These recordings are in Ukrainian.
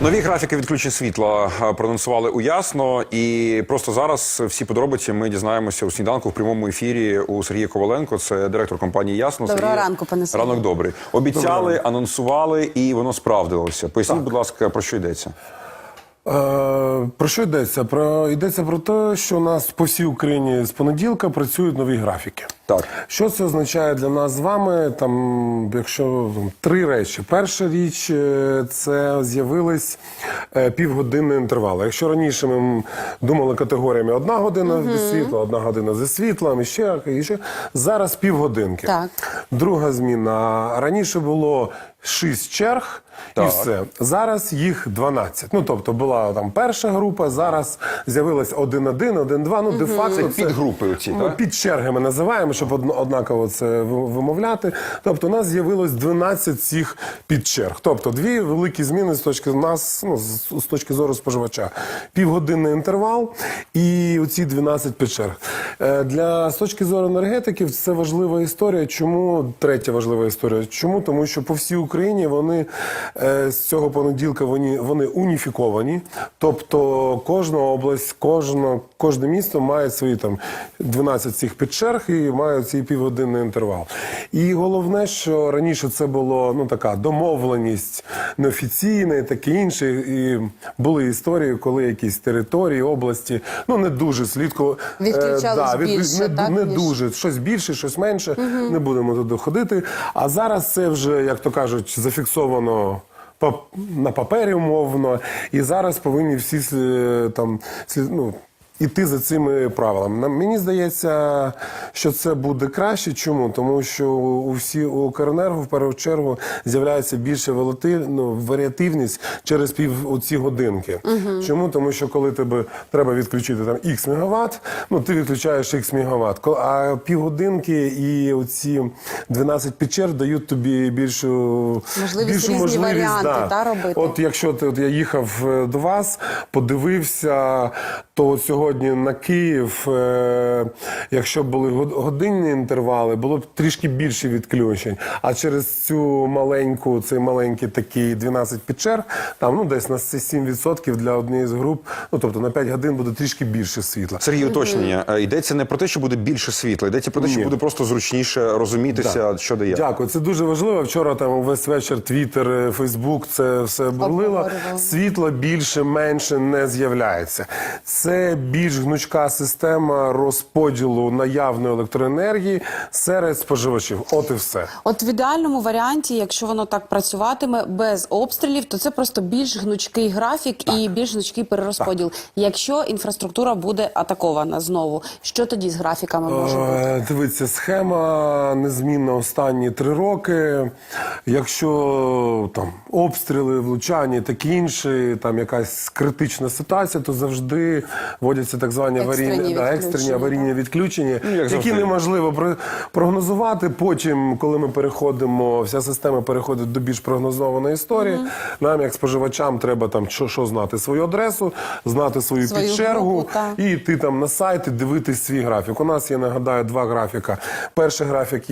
Нові графіки відключень світла проанонсували у ясно, і просто зараз всі подробиці ми дізнаємося у сніданку в прямому ефірі у Сергія Коваленко. Це директор компанії Ясно. Доброго Сергій, ранку, пане Сергію. Ранок добрий. Обіцяли, анонсували, і воно справдилося. Поясніть, будь ласка, про що йдеться? Е, Про що йдеться? Про йдеться про те, що у нас по всій Україні з понеділка працюють нові графіки. Так. Що це означає для нас з вами? Там, якщо там, три речі. Перша річ е, це з'явились е, півгодинні інтервали. Якщо раніше ми думали категоріями одна година без світла, одна година зі світлом, і ще, і ще зараз півгодинки. Так. Друга зміна. Раніше було шість черг. І все. Зараз їх 12. Ну, тобто була там перша група, зараз з'явилась 1-1, 1-2. Ну, де-факто Це підгрупи оці, ну, так? під черги ми називаємо, щоб однаково це вимовляти. Тобто у нас з'явилось 12 цих підчерг. Тобто дві великі зміни з точки нас, ну, з, точки зору споживача. Півгодинний інтервал і оці 12 підчерг. Е, Для з точки зору енергетиків це важлива історія. Чому третя важлива історія? Чому? Тому що по всій Україні вони е, з цього понеділка вони, вони уніфіковані. Тобто кожна область, кожна, кожне місто має свої там 12 цих підчерг і має цей півгодинний інтервал. І головне, що раніше це було ну така домовленість неофіційна і таке інше. І були історії, коли якісь території, області ну не дуже слідко Відключались від- більше, не, так, не ніж- дуже щось більше, щось менше. Не будемо туди ходити. А зараз це вже, як то кажуть, зафіксовано. На папері умовно, і зараз повинні всі е, там ну, іти за цими правилами. Мені здається, що це буде краще. Чому? Тому що у всі у Укренерго в першу чергу з'являється більше ну, варіативність через пів оці годинки. Чому? Тому що коли тебе треба відключити там X мегаватт, ну ти відключаєш X мегаватт. А півгодинки і оці 12 печер дають тобі більшу Можливість різні варіанти, та, робити. От якщо ти от я їхав е, до вас, подивився, то сьогодні на Київ, е, якщо були годинні інтервали, було б трішки більше відключень. А через цю маленьку, цей маленький такий 12 підчерг, там ну десь на 7% для однієї з груп, ну тобто на 5 годин буде трішки більше світла. Сергій, уточнення. Е, Йдеться не про те, що буде більше світла, йдеться про те, що Ні. буде просто зручніше розумітися, що де є. Дякую, це дуже важливо. Вчора там весь вечір Твіттер, е, Фейсбук, це все бурлило. Світло більше, менше не з'являється. Це більш гнучка система розподілу наявної електроенергії серед споживачів. От і все. От в ідеальному варіанті, якщо воно так працюватиме без обстрілів, то це просто більш гнучкий графік і більш гнучкий перерозподіл. Якщо інфраструктура буде атакована знову, що тоді з графіками може бути? Е, Дивіться, схема незмінна останні три роки. Якщо там обстріли, влучання, таке інше, там якась критична ситуація, то завжди вводяться так звані Екстрені аварійні, да, екстрені аварійні відключення, Ну, як які неможливо про- прогнозувати. Потім, коли ми переходимо, вся система переходить до більш прогнозованої історії. Нам, як споживачам, треба там що, що знати свою адресу, знати свою, Свою підчергу групу, і йти там на сайт і дивитись свій графік. У нас є, нагадаю, два графіка. Перший графік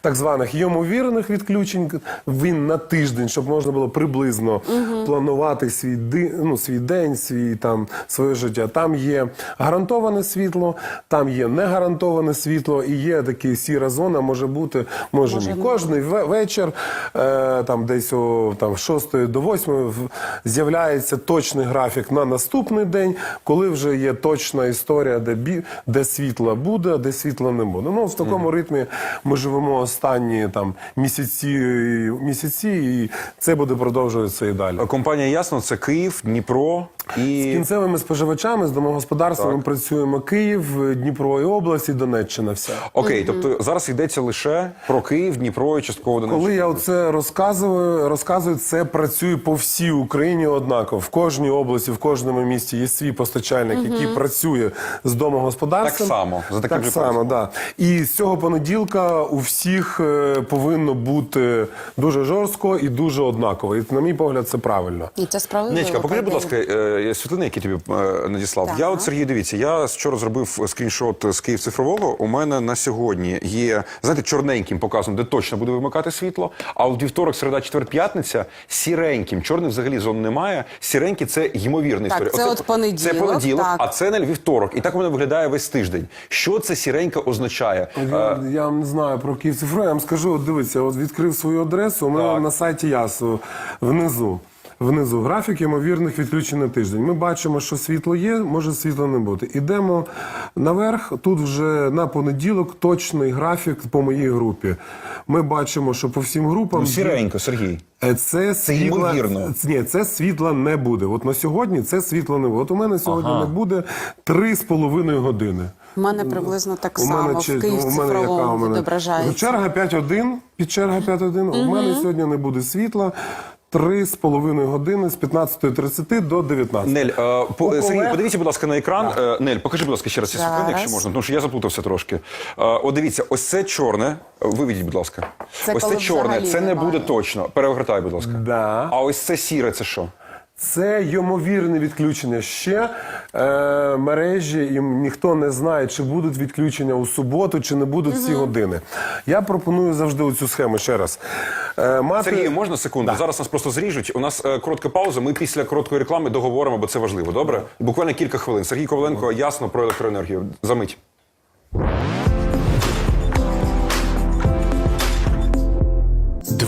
так званих ймовірних відключень. Він на тиждень, щоб можна було приблизно планувати свій ну, свій день, свій там своє життя. Там є гарантоване світло, там є негарантоване світло, і є така сіра зона, може бути, може, Може, ні. не. Кожний вечір, е, там десь о там, 6 до 8 з'являється точний графік на наступний день, коли вже є точна історія, де, бі, де світла буде, а де світла не буде. Ну, в такому ритмі ми живемо останні там, місяці, місяці, і це буде продовжуватися і далі. Компанія Ясно це Київ, Дніпро З кінцевими споживачами, з домогосподарствами Так. працюємо Київ, Дніпро і область, і Донеччина вся. окей. Тобто зараз йдеться лише про Київ, Дніпро і частково Донеччину. Коли я оце розказую, розказую, це працює по всій Україні однаково. В кожній області, в кожному місті є свій постачальник, який працює з домогосподарством. Так само, за таким так же само, да. І з цього понеділка у всіх е, повинно бути дуже жорстко і дуже однаково. І на мій погляд, це правильно. І це справедливо. Нечка, покажи, будь ласка, е, світлини, які тобі е, надіслав. Так. Я от Сергій, дивіться, я вчора зробив скріншот з Київ цифрового. У мене на сьогодні є знаєте, чорненьким показано, де точно буде вимикати світло. А от вівторок, середа, четвер, п'ятниця сіреньким. Чорних взагалі зон немає. Сіренькі це ймовірна Так, історія. це от понеділок, Це понеділок, так. а це не вівторок. І так воно виглядає весь тиждень. Що це сіренька означає? Я, я не знаю про Київ цифро, я вам скажу, от дивіться, от відкрив свою адресу, у мене на сайті ЯСУ внизу. Внизу графік ймовірних відключень на тиждень. Ми бачимо, що світло є, може світла не бути. Ідемо наверх. Тут вже на понеділок точний графік по моїй групі. Ми бачимо, що по всім групам Ну, сіренько, Сергій. Е, Це світла, ймовірно. Ні, це світла не буде. От на сьогодні це світла не буде. От у мене сьогодні не буде три з половиною години. У мене приблизно так У само мене, в чи- Київ у мене яка у мене? відображається. Черга 5.1, під черга 5.1. У мене сьогодні не буде світла. Три з половиною години з 15.30 до 19. Нель, е, по, колег... Сергій, подивіться, будь ласка, на екран. Да. Нель, покажи, будь ласка, ще раз ці Зараз. якщо можна, тому що я заплутався трошки. Е, о, дивіться, ось це чорне. Виведіть, будь ласка. Це ось це чорне, це не немає. буде точно. Перегортай, будь ласка. Да. А ось це сіре, це що? Це ймовірне відключення ще е, мережі, і ніхто не знає, чи будуть відключення у суботу, чи не будуть ці години. Я пропоную завжди оцю схему ще раз. Е, мати... Сергію, можна секунду? Зараз нас просто зріжуть. У нас е, коротка пауза. Ми після короткої реклами договоримо, бо це важливо. Добре? Буквально кілька хвилин. Сергій Коваленко, ясно про електроенергію. Замить. –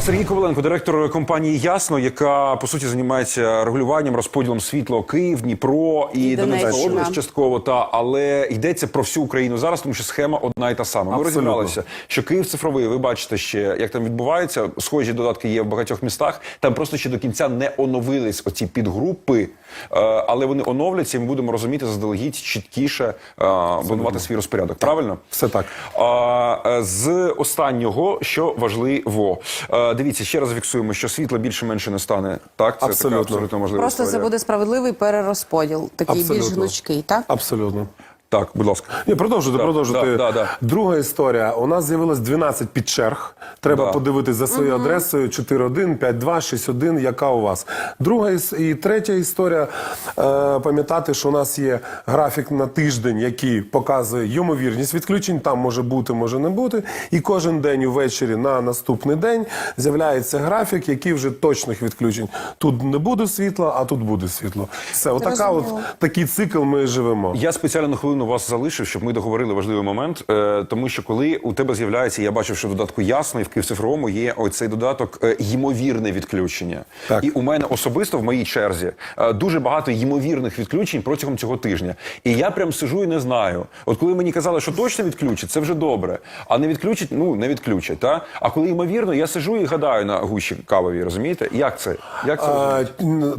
Сергій Коваленко, директор компанії Ясно, яка по суті займається регулюванням, розподілом світла Київ, Дніпро і, І Донецька область частково. Та але йдеться про всю Україну зараз, тому що схема одна і та сама. Ми Абсолютно. розібралися, що Київ цифровий. Ви бачите ще, як там відбувається. Схожі додатки є в багатьох містах. Там просто ще до кінця не оновились оці підгрупи, е, але вони оновляться. і Ми будемо розуміти заздалегідь чіткіше е, свій розпорядок. Правильно? Все так. А, е, з останнього, що важливо, дивіться, ще раз фіксуємо, що світла більше-менше не стане. Так, це Абсолютно. така абсолютно можлива Просто це буде справедливий перерозподіл, такий більш гнучкий, так? Абсолютно. Так, будь ласка. Ні, продовжуйте, Да, продовжуйте. да, да, да. Друга історія. У нас з'явилось 12 підчерг. Треба Да. подивитись за своєю адресою 41, 52, 61, яка у вас. Друга іс- і третя історія. Е, пам'ятати, що у нас є графік на тиждень, який показує ймовірність відключень. Там може бути, може не бути. І кожен день увечері на наступний день з'являється графік, який вже точних відключень. Тут не буде світла, а тут буде світло. Все, отака от такий цикл ми живемо. Я спеціально на хвилину вас залишив, щоб ми договорили важливий момент. Е, тому що коли у тебе з'являється, я бачив, що в додатку ясно, і в Київцифровому є оцей додаток е, ймовірне відключення. Так. І у мене особисто в моїй черзі е, дуже багато ймовірних відключень протягом цього тижня. І я прям сижу і не знаю. От коли мені казали, що точно відключать, це вже добре. А не відключать, ну не відключать. Та? А коли ймовірно, я сижу і гадаю на гущі кавові, розумієте? Як це? Як це? А.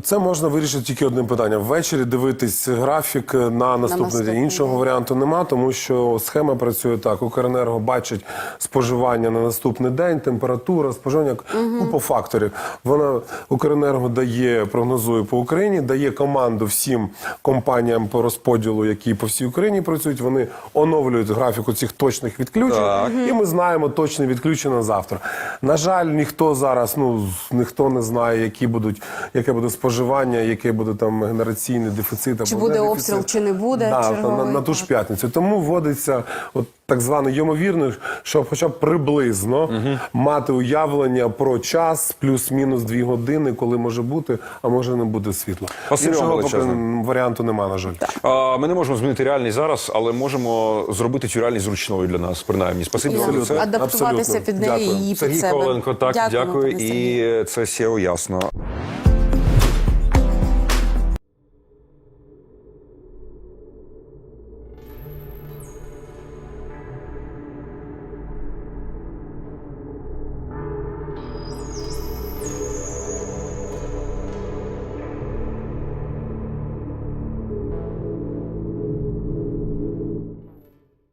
Це можна вирішити тільки одним питанням. Ввечері дивитись графік на наступний наступний день. Іншого день. варіанту нема, тому що схема працює так. Укренерго бачить споживання на наступний день, температура, споживання купа факторів. Вона Укренерго дає, прогнозує по Україні, дає команду всім компаніям по розподілу, які по всій Україні працюють. Вони оновлюють графіку цих точних відключень, Так. і ми знаємо точне відключення завтра. На жаль, ніхто зараз, ну ніхто не знає, які будуть, яке буде споживання, яке буде там генераційний дефіцит. Чи або буде не обстріл, чи не буде да, черговий, на, на ту ж п'ятницю. Тому вводиться от так зване ймовірно, щоб хоча б приблизно мати уявлення про час плюс-мінус дві години, коли може бути, а може не буде світла. Спасибі вам Іншого поки величезне. варіанту немає, на жаль. А, Ми не можемо змінити реальність зараз, але можемо зробити цю реальність зручною для нас, принаймні. Спасибі І вам за це. адаптуватися Абсолютно. під неї і Дякую. її під Сергій себе. Коваленко, так, дякую. пане Сергію. І це SEO ясно.